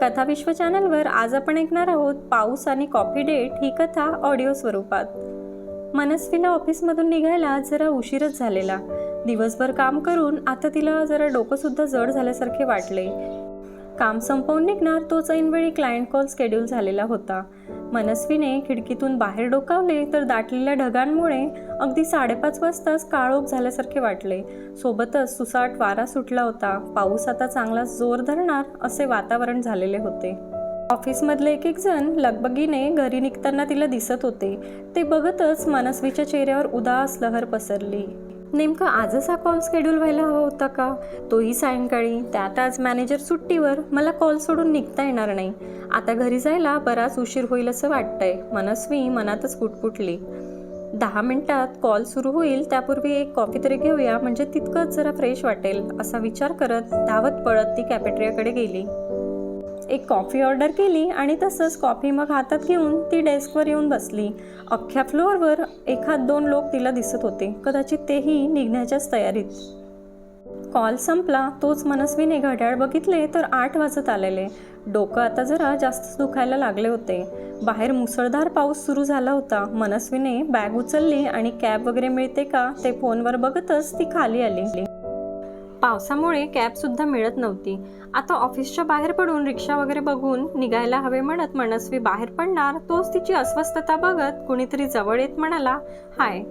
कथा विश्व चॅनलवर आज आपण ऐकणार आहोत पाऊस आणि कॉफी डेट ही कथा ऑडिओ स्वरूपात. मनस्वीला ऑफिसमधून निघायला जरा उशीरच झालेला. दिवसभर काम करून आता तिला जरा डोकंसुद्धा जड झाल्यासारखे वाटले. काम संपवून निघणार तोच ऐनवेळी क्लायंट कॉल स्केड्यूल झालेला होता. मनस्वीने खिडकीतून बाहेर डोकावले तर दाटलेल्या ढगांमुळे अगदी साडेपाच वाजताच काळोख झाल्यासारखे वाटले. सोबतच सुसाट वारा सुटला होता. पाऊस आता चांगला जोर धरणार असे वातावरण झालेले होते. ऑफिसमधले एक एक जण लगबगीने घरी निघताना तिला दिसत होते. ते बघतच मनस्वीच्या चेहऱ्यावर उदास लहर पसरली. नेमकं आजच हा कॉल शेड्यूल व्हायला हवा होता का? तोही सायंकाळी. त्यात आज मॅनेजर सुट्टीवर मला कॉल सोडून निघता येणार नाही. आता घरी जायला बराच उशीर होईल असं वाटतंय. मनस्वी मनातच पुटपुटली दहा मिनिटात कॉल सुरू होईल. त्यापूर्वी एक कॉफी तरी घेऊया. म्हणजे तितकंच जरा फ्रेश वाटेल असा विचार करत धावत पळत ती कॅफेटेरियाकडे गेली. एक कॉफी ऑर्डर केली आणि तसंच कॉफी मग हातात घेऊन ती डेस्कवर येऊन बसली. अख्ख्या फ्लोअरवर एखाद दोन लोक तिला दिसत होते. कदाचित तेही निघण्याच्याच तयारीत. कॉल संपला तोच मनस्वीने घड्याळ बघितले तर आठ वाजत आलेले. डोकं आता जरा जास्त दुखायला लागले होते. बाहेर मुसळधार पाऊस सुरू झाला होता. मनस्वीने बॅग उचलली आणि कॅब वगैरे मिळते का ते फोनवर बघतच ती खाली आली. पावसामुळे कॅबसुद्धा मिळत नव्हती. आता ऑफिसच्या बाहेर पडून रिक्षा वगैरे बघून निघायला हवे म्हणत मनस्वी बाहेर पडणार तोच तिची अस्वस्थता बघत कुणीतरी जवळ येत म्हणाला हाय.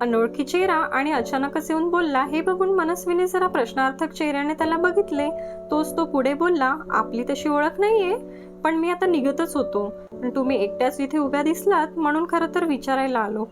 अनोळखी चेहरा आणि अचानकच येऊन बोलला हे बघून मनस्वीने जरा प्रश्नार्थक चेहऱ्याने त्याला बघितले. तोच तो पुढे बोलला आपली तशी ओळख नाहीये पण मी आता निघतच होतो. पण तुम्ही एकट्याच इथे उभ्या दिसलात म्हणून खरं तर विचारायला आलो.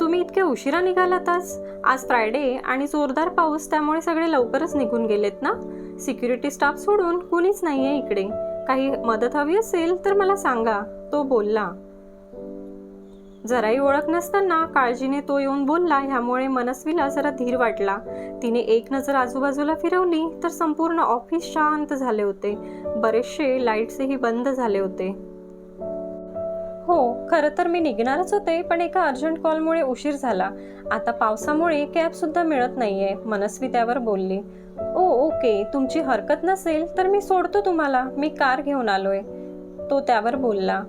तुम्ही इतक्या उशिरा निघालात आज? आज फ्रायडे आणि जोरदार पाऊस त्यामुळे सगळे लवकरच निघून गेलेत ना? सिक्युरिटी स्टाफ सोडून कुणीच नाहीये इकडे. काही मदत हवी असेल तर मला सांगा तो बोलला. जराही ओळख नसताना काळजीने तो येऊन बोलला ह्यामुळे मनस्वीला जरा धीर वाटला. तिने एक नजर आजूबाजूला फिरवली तर संपूर्ण ऑफिस शांत झाले होते. बरेचसे लाईट्सही बंद झाले होते. हो खरं तर मी निघणारच होते पण एका अर्जंट कॉलमुळे उशीर झाला. आता पावसामुळे कॅब सुद्धा मिळत नाहीये मनस्वी त्यावर बोलली. ओ ओके तुमची हरकत नसेल तर मी सोडतो तुम्हाला मी कार घेऊन आलोय. तो त्यावर बोलला.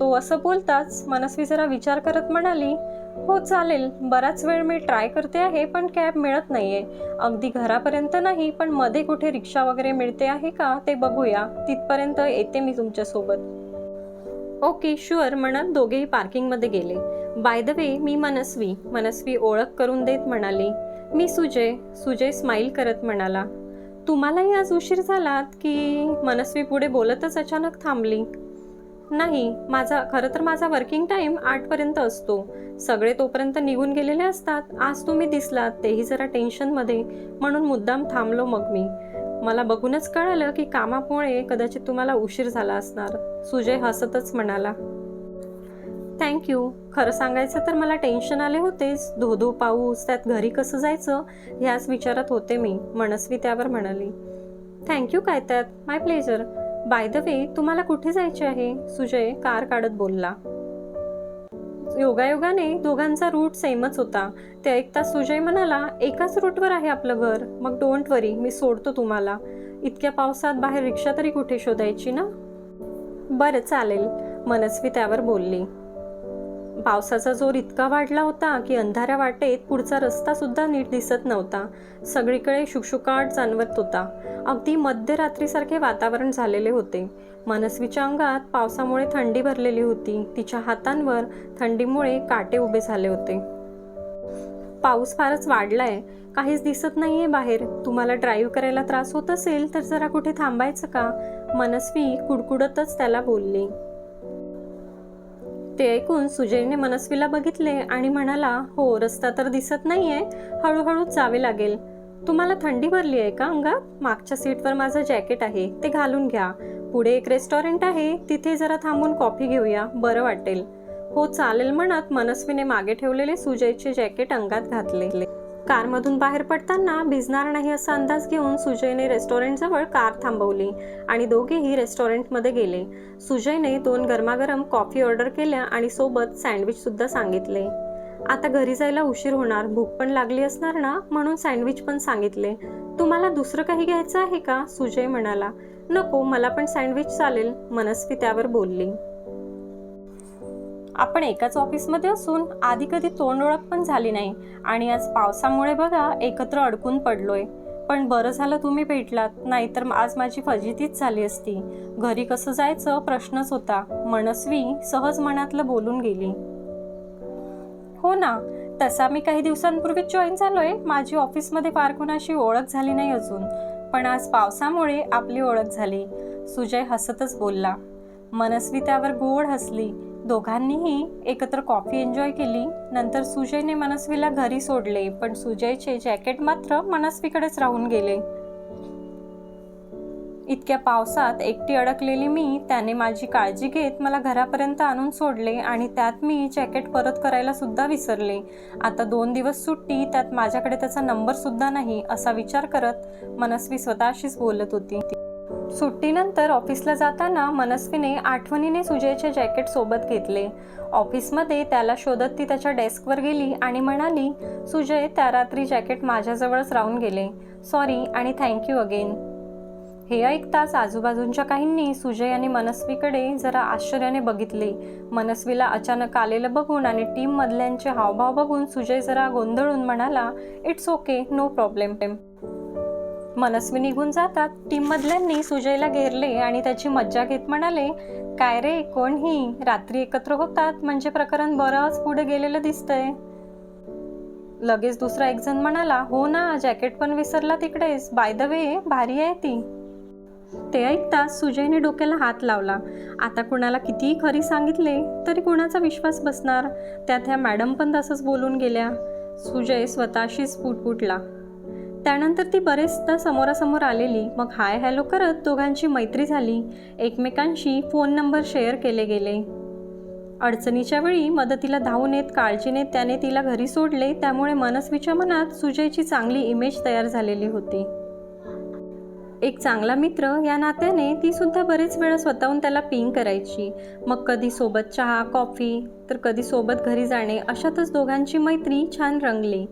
तो असं बोलताच मनस्वी जरा विचार करत म्हणाली हो चालेल बराच वेळ मी ट्राय करते आहे पण कॅब मिळत नाहीये. अगदी घरापर्यंत नाही पण मध्ये कुठे रिक्षा वगैरे मिळते आहे का ते बघूया तिथपर्यंत येते मी तुमच्यासोबत. ओके शुअर म्हणत दोघेही पार्किंगमध्ये गेले. बाय द वे मी मनस्वी. मनस्वी ओळख करून देत म्हणाली. मी सुजय. सुजय स्माईल करत म्हणाला. तुम्हालाही आज उशीर झालात की मनस्वी पुढे बोलतच अचानक थांबली? नाही माझा खरं तर माझा वर्किंग टाईम आठपर्यंत असतो. सगळे तोपर्यंत निघून गेलेले असतात. आज तुम्ही दिसलात. तेही जरा टेन्शनमध्ये म्हणून मुद्दाम थांबलो मग मी. मला बघूनच कळालं की कामामुळे कदाचित तुम्हाला उशीर झाला असणार. सुजय हसतच म्हणाला. थँक्यू खरं सांगायचं तर मला टेन्शन आले होतेच धो धो पाऊस त्यात घरी कसं जायचं? ह्याच विचारात होते मी. मनस्वी त्यावर म्हणाली. थँक्यू काय त्यात? My pleasure by the way तुम्हाला कुठे जायचे आहे? सुजय कार काढत बोलला. योगायोगाने दोघांचा रूट सेमच होता. ते ऐकता सुजय म्हणाला एकाच रूटवर आहे आपलं घर. मग डोंट वरी मी सोडतो तुम्हाला. इतक्या पावसात बाहेर रिक्षा तरी कुठे शोधायची ना? बरं चालेल. मनस्वी त्यावर बोलली. पावसाचा जोर इतका वाढला होता की अंधाऱ्या वाटेत पुढचा रस्ता सुद्धा नीट दिसत नव्हता. सगळीकडे शुकशुकाट जाणवत होता. अगदी मध्यरात्रीसारखे वातावरण झालेले होते. मनस्वीच्या अंगात पावसामुळे थंडी भरलेली होती. तिच्या हातांवर थंडीमुळे काटे उभे झाले होते. पाऊस फारच वाढलाय. काहीच दिसत नाहीये बाहेर. तुम्हाला ड्राईव्ह करायला त्रास होत असेल तर जरा कुठे थांबायचं का? मनस्वी कुडकुडतच त्याला बोलली. ते ऐकून सुजयने मनस्वीला बघितले आणि म्हणाला हो रस्ता तर दिसत नाहीये. हळूहळूच जावे लागेल. तुम्हाला थंडी भरली आहे का अंगात? मागच्या सीटवर माझं जॅकेट आहे ते घालून घ्या. पुढे एक रेस्टॉरंट आहे तिथे जरा थांबून कॉफी घेऊया बरं वाटेल. हो चालेल म्हणत मनस्वीने मागे ठेवलेले सुजयचे जॅकेट अंगात घातले. कारमधून बाहेर पडताना भिजणार नाही असा अंदाज घेऊन सुजयने रेस्टॉरंटजवळ कार थांबवली आणि दोघेही रेस्टॉरंटमध्ये गेले. सुजयने दोन गरमागरम कॉफी ऑर्डर केल्या आणि सोबत सँडविच सुद्धा सांगितले. आता घरी जायला उशीर होणार भूक पण लागली असणार ना? म्हणून सँडविच पण सांगितले. तुम्हाला दुसरं काही घ्यायचं आहे का? सुजय म्हणाला. नको मला पण सँडविच चालेल मनस्वी त्यावर बोलली. आपण एकाच ऑफिसमध्ये असून आधी कधी तोंड ओळख पण झाली नाही. आणि आज पावसामुळे बघा एकत्र अडकून पडलोय. पण बरं झालं तुम्ही भेटलात नाहीतर आज माझी फजितीच झाली असती. घरी कसं जायचं? प्रश्नच होता. मनस्वी सहज मनातलं बोलून गेली. हो ना. तसा मी काही दिवसांपूर्वीच जॉईन झालोय. माझी ऑफिसमध्ये फार कुणाशी ओळख झाली नाही अजून. पण आज पावसामुळे आपली ओळख झाली. सुजय हसतच बोलला. मनस्वी त्यावर गोड हसली. दोघांनीही एकत्र कॉफी एन्जॉय केली. नंतर सुजयने मनस्वीला घरी सोडले. पण सुजयचे जॅकेट मात्र मनस्वीकडेच राहून गेले. इतक्या पावसात एकटी अडकलेली मी त्याने माझी काळजी घेत मला घरापर्यंत आणून सोडले आणि त्यात मी जॅकेट परत करायला सुद्धा विसरले. आता दोन दिवस सुट्टी त्यात माझ्याकडे त्याचा नंबर सुद्धा नाही असा विचार करत मनस्वी स्वतःशीच बोलत होती. सुट्टीनंतर ऑफिसला जाताना मनस्वीने आठवणीने सुजयचे जॅकेट सोबत घेतले. ऑफिसमध्ये त्याला शोधत ती त्याच्या डेस्कवर गेली आणि म्हणाली सुजय त्या रात्री जॅकेट माझ्याजवळच राहून गेले. सॉरी आणि थँक्यू अगेन. हे ऐकताच आजूबाजूंच्या काहींनी सुजय आणि मनस्वीकडे जरा आश्चर्याने बघितले. मनस्वीला अचानक आलेलं बघून आणि टीम मधल्यांचे हावभाव बघून सुजय जरा गोंधळून म्हणाला it's okay no problem Manasvi निघून जातात. टीम मधल्यांनी सुजयला घेरले आणि त्याची मज्जा घेत म्हणाले काय रे कोण ही? रात्री एकत्र होतात म्हणजे प्रकरण बरंच पुढे गेलेलं दिसतंय. लगेच दुसरा एक जण म्हणाला हो ना जॅकेट पण विसरला तिकडेच. बाय द वे भारी आहे ती. ते ऐकताच सुजयने डोक्याला हात लावला. आता कुणाला कितीही खरी सांगितले तरी कुणाचा विश्वास बसणार? त्यात ह्या मॅडम पण तसंच बोलून गेल्या. सुजय स्वतःशीच पुटपुटला. त्यानंतर ती बरेचदा समोरासमोर आलेली. मग हाय हॅलो करत दोघांची मैत्री झाली. एकमेकांशी फोन नंबर शेअर केले गेले. अडचणीच्या वेळी मदतीला धावून येत काळजीने त्याने तिला घरी सोडले. त्यामुळे मनस्वीच्या मनात सुजयची चांगली इमेज तयार झालेली होती. एक चांगला मित्र या नात्याने ती सुद्धा बरेच वेळा स्वतःहून त्याला पिंग करायची. मग कधी सोबत चहा कॉफी तर कधी सोबत घरी जाणे अशातच दोघांची मैत्री छान रंगली.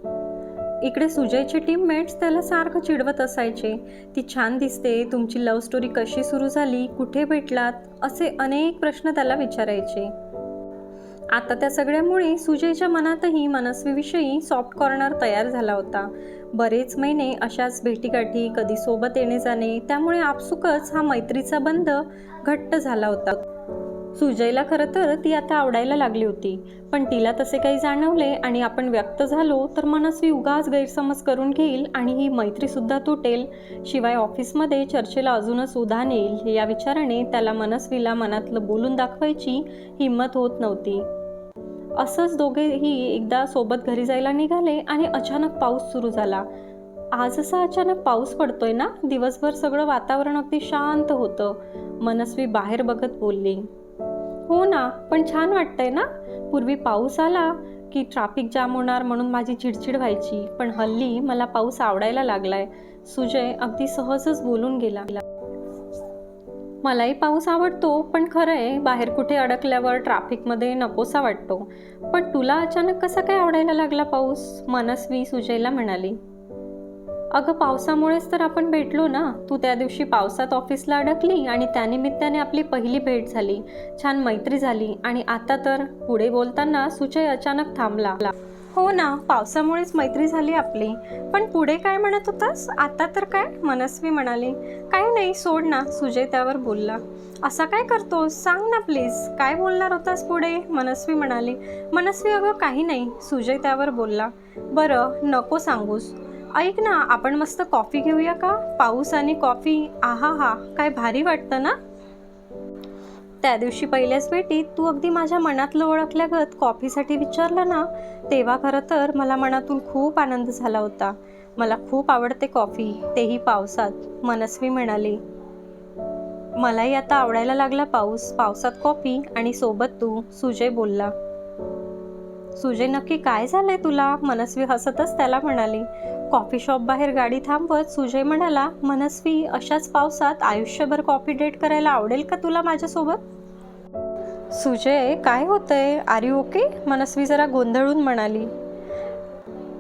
इकडे सुजयचे टीममेट्स त्याला सारखं चिडवत असायचे. ती छान दिसते तुमची लव्ह स्टोरी कशी सुरू झाली कुठे भेटलात? असे अनेक प्रश्न त्याला विचारायचे. आता त्या सगळ्यामुळे सुजयच्या मनातही मनस्वीविषयी सॉफ्ट कॉर्नर तयार झाला होता. बरेच महिने अशाच भेटीगाठी कधी सोबत येणे जाणे त्यामुळे आपसुकच हा मैत्रीचा बंध घट्ट झाला होता. सुजयला खरं तर ती आता आवडायला लागली होती पण तिला तसे काही जाणवले आणि आपण व्यक्त झालो तर मनस्वी उगाच गैरसमज करून घेईल आणि ही मैत्रीसुद्धा तुटेल. शिवाय ऑफिसमध्ये चर्चेला अजूनच उधाण येईल या विचाराने त्याला मनस्वीला मनातलं बोलून दाखवायची हिंमत होत नव्हती. असंच दोघेही एकदा सोबत घरी जायला निघाले आणि अचानक पाऊस सुरू झाला. आज असा अचानक पाऊस पडतोय ना दिवसभर सगळं वातावरण अगदी शांत होतं. मनस्वी बाहेर बघत बोलली हो ना पण छान वाटतंय ना. पूर्वी पाऊस आला की ट्रॅफिक जाम होणार म्हणून माझी चिडचिड व्हायची पण हल्ली मला पाऊस आवडायला लागलाय. सुजय अगदी सहजच बोलून गेला. मलाही पाऊस आवडतो पण खरं आहे बाहेर कुठे अडकल्यावर ट्रॅफिकमध्ये नकोसा वाटतो. पण तुला अचानक कसा काय आवडायला लागला पाऊस? मनस्वी सुजयला म्हणाली. अगं पावसामुळेच तर आपण भेटलो ना. तू त्या दिवशी पावसात ऑफिसला अडकली आणि त्यानिमित्ताने आपली पहिली भेट झाली. छान मैत्री झाली आणि आता तर पुढे बोलताना सुजय अचानक थांबला. हो ना पावसामुळेच मैत्री झाली आपली. पण पुढे काय म्हणत होतास? आता तर काय? मनस्वी म्हणाली. काही नाही सोड ना सुजय त्यावर बोलला. असा काय करतोस? सांग ना प्लीज काय बोलणार होतास पुढे? मनस्वी म्हणाली. मनस्वी अगं काही नाही सुजय त्यावर बोलला. बरं नको सांगूस. ऐक ना आपण मस्त कॉफी घेऊया का? पाऊस आणि कॉफी आहा हा काय भारी वाटतं ना? त्या दिवशी पहिल्याच भेटीत तू अगदी माझ्या मनातलं ओळखल्यागत कॉफीसाठी विचारलं ना तेव्हा खरं तर मला मनातून खूप आनंद झाला होता. मला खूप आवडते कॉफी तेही पावसात मनस्वी म्हणाली. मलाही आता आवडायला लागला पाऊस पावसात कॉफी आणि सोबत तू सुजय बोलला. सुजय नक्की काय झालंय तुला? मनस्वी हसतच त्याला म्हणाली. कॉफी शॉप बाहेर गाडी थांबवत सुजय म्हणाला मनस्वी अशाच पावसात आयुष्यभर कॉफी डेट करायला आवडेल का तुला माझ्यासोबत? सुजय काय होतंय? आर यू ओके मनस्वी जरा गोंधळून म्हणाली.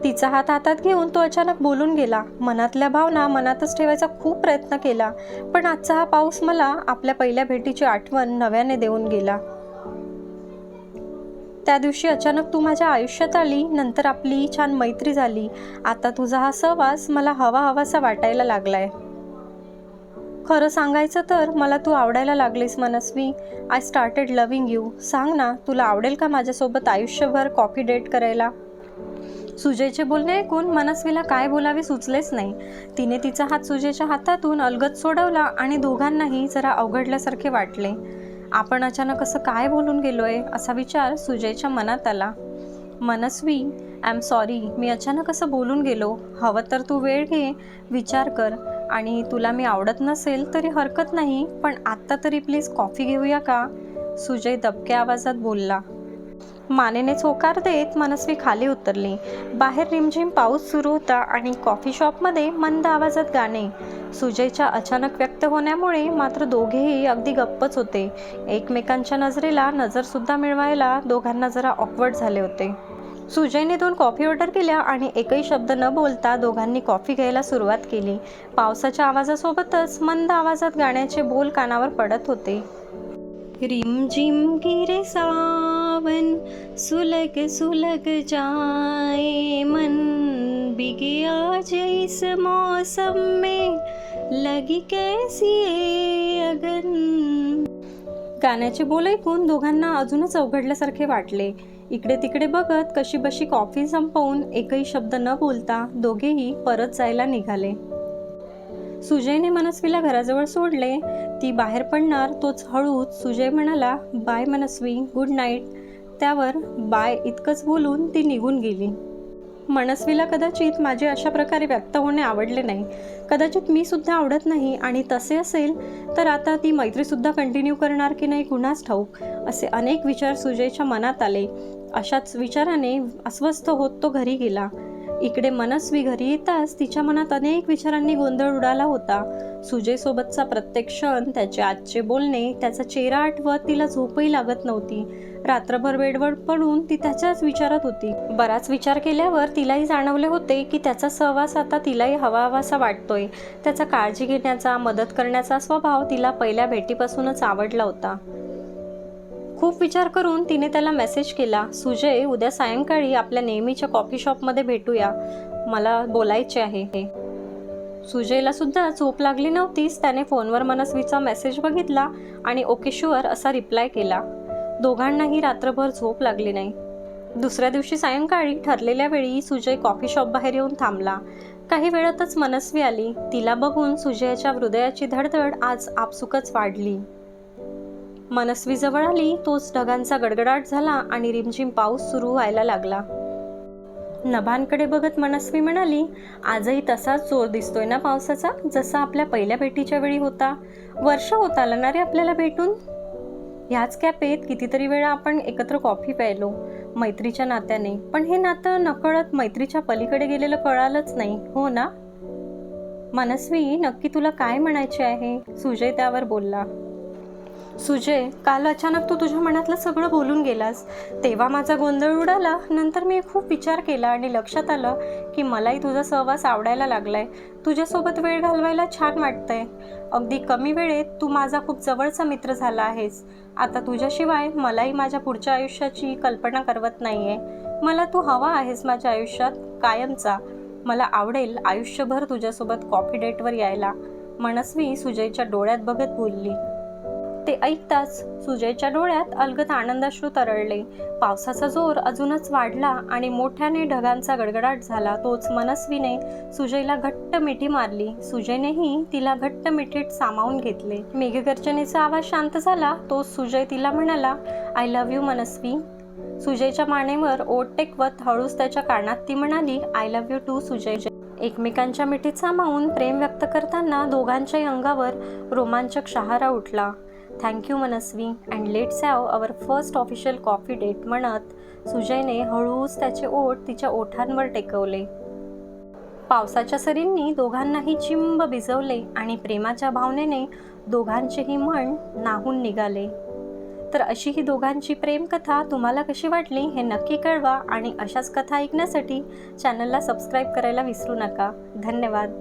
तिचा हात हातात घेऊन तो अचानक बोलून गेला. मनातल्या भावना मनातच ठेवायचा खूप प्रयत्न केला पण आजचा हा पाऊस मला आपल्या पहिल्या भेटीची आठवण नव्याने देऊन गेला. त्या दिवशी अचानक तू माझ्या आयुष्यात आली नंतर आपली छान मैत्री झाली. आता तुझा हा सहवास मला हवा हवासा वाटायला लागलाय. खरं सांगायचं तर मला तू आवडायला लागलीस Manasvi. I started loving you सांग ना तुला आवडेल का माझ्यासोबत आयुष्यभर कॉफी डेट करायला? सुजयचे बोलणे ऐकून मनस्वीला काय बोलावे सुचलेच नाही. तिने तिचा हात सुजयच्या हातातून अलगद सोडवला आणि दोघांनाही जरा अवघडल्यासारखे वाटले. आपण अचानक असं काय बोलून गेलो आहे असा विचार सुजयच्या मनात आला. मनस्वी आय एम सॉरी मी अचानक असं बोलून गेलो. हवं तर तू वेळ घे विचार कर. आणि तुला मी आवडत नसेल तरी हरकत नाही पण आत्ता तरी प्लीज कॉफी घेऊया का? सुजय दबक्या आवाजात बोलला. मानेने चोकार देत मनस्वी खाली उतरली. बाहेर रिमझिम पाऊस सुरू होता आणि कॉफी शॉपमध्ये मंद आवाजात गाणे. सुजयच्या अचानक व्यक्त होण्यामुळे मात्र दोघेही अगदी गप्पच होते. एकमेकांच्या नजरेला नजरसुद्धा मिळवायला दोघांना जरा ऑकवर्ड झाले होते. सुजयने दोन कॉफी ऑर्डर केल्या आणि एकही शब्द न बोलता दोघांनी कॉफी घ्यायला सुरुवात केली. पावसाच्या आवाजासोबतच मंद आवाजात गाण्याचे बोल कानावर पडत होते. रिमझिम गिरे सावन सुलग सुलग जाए मन। बिगया इस मौसम में लगी कैसी अगन? गाण्याचे बोल ऐकून दोघांना अजूनच अवघडल्यासारखे वाटले. इकडे तिकडे बघत कशी बशी कॉफी संपवून एकही शब्द न बोलता दोघेही परत जायला निघाले. सुजयने मनस्वीला घराजवळ सोडले. ती बाहेर पडणार तोच हळूच सुजय म्हणाला बाय मनस्वी गुड नाईट त्यावर बाय इतकंच बोलून ती निघून गेली. मनस्वीला कदाचित माझे अशा प्रकारे व्यक्त होणे आवडले नाही. कदाचित मी सुद्धा आवडत नाही आणि तसे असेल तर आता ती मैत्रीसुद्धा कंटिन्यू करणार की नाही कुणाच ठाऊक असे अनेक विचार सुजयच्या मनात आले. अशाच विचाराने अस्वस्थ होत तो घरी गेला. इकडे मनस्वी घरी येताच तिच्या मनात अनेक विचारांनी गोंधळ उडाला होता. सुजयसोबतचा प्रत्येक क्षण त्याचे आजचे बोलणे त्याचा चेहरा आठवत तिला झोपही लागत नव्हती. रात्रभर बेडवर पडून ती त्याच्याच विचारात होती. बराच विचार केल्यावर तिलाही जाणवले होते की त्याचा सहवास आता तिलाही हवा हवासा वाटतोय. त्याचा काळजी घेण्याचा मदत करण्याचा स्वभाव तिला पहिल्या भेटीपासूनच आवडला होता. खूप विचार करून तिने त्याला मेसेज केला सुजय उद्या सायंकाळी आपल्या नेहमीच्या कॉफी शॉपमध्ये भेटूया. मला बोलायचे आहे. हे सुजयला सुद्धा झोप लागली नव्हतीच. त्याने फोनवर मनस्वीचा मेसेज बघितला आणि ओके शुअर असा रिप्लाय केला दोघांनाही रात्रभर झोप लागली नाही. दुसऱ्या दिवशी सायंकाळी ठरलेल्या वेळी सुजय कॉफी शॉप बाहेर येऊन थांबला. काही वेळातच मनस्वी आली. तिला बघून सुजयाच्या हृदयाची धडधड आज आपसुकच वाढली. मनस्वी जवळ आली तोच ढगांचा गडगडाट झाला आणि रिमझिम पाऊस सुरू व्हायला लागला. नभांकडे बघत मनस्वी म्हणाली आजही तसाच जोर दिसतोय ना पावसाचा जसा आपल्या पहिल्या भेटीच्या वेळी होता. वर्ष होत आलं ना रे आपल्याला भेटून? ह्याच कॅफेत कितीतरी वेळा आपण एकत्र कॉफी प्यायलो मैत्रीच्या नात्याने. पण हे नातं नकळत मैत्रीच्या पलीकडे गेलेलं कळालंच नाही हो ना? मनस्वी नक्की तुला काय म्हणायचे आहे? सुजय त्यावर बोलला. सुजय काल अचानक तू तुझ्या मनातलं सगळं बोलून गेलास. तेव्हा माझा गोंधळ उडाला नंतर मी खूप विचार केला आणि लक्षात आलं की मलाही तुझा सहवास आवडायला लागलाय. तुझ्यासोबत वेळ घालवायला छान वाटतंय. अगदी कमी वेळेत तू माझा खूप जवळचा मित्र झाला आहेस. आता तुझ्याशिवाय मलाही माझ्या पुढच्या आयुष्याची कल्पना करवत नाहीये. मला तू हवा आहेस माझ्या आयुष्यात कायमचा. मला आवडेल आयुष्यभर तुझ्यासोबत कॉफी डेटवर यायला. मनस्वी सुजयच्या डोळ्यात बघत बोलली ऐकताच सुजयच्या डोळ्यात अलगद आनंदाश्रू तरळले. पावसाचा जोर अजूनच वाढला आणि मोठ्याने ढगांचा गडगडाट झाला. तोच मनस्वीने सुजयला घट्ट मिठी मारली. सुजयनेही तिला घट्ट मिठीत सामावून घेतले. मेघगर्जनेचा आवाज शांत झाला. तो सुजय तिला म्हणाला आय लव्ह यू मनस्वी. सुजयच्या मानेवर ओट टेकवत हळूच त्याच्या कानात ती म्हणाली I love you too Sujay. एकमेकांच्या मिठीत सामावून प्रेम व्यक्त करताना दोघांच्याही अंगावर रोमांचक शहारा उठला. Thank you Manasvi. And let's have our first official coffee date म्हणत सुजयने हळूच त्याचे ओठ तिच्या ओठांवर टेकवले. पावसाच्या सरींनी दोघांनाही चिंब भिजवले आणि प्रेमाच्या भावनेने दोघांचेही मन नाहून निघाले. तर अशी ही दोघांची प्रेमकथा तुम्हाला कशी वाटली हे नक्की कळवा आणि अशाच कथा ऐकण्यासाठी चॅनलला सबस्क्राईब करायला विसरू नका. धन्यवाद.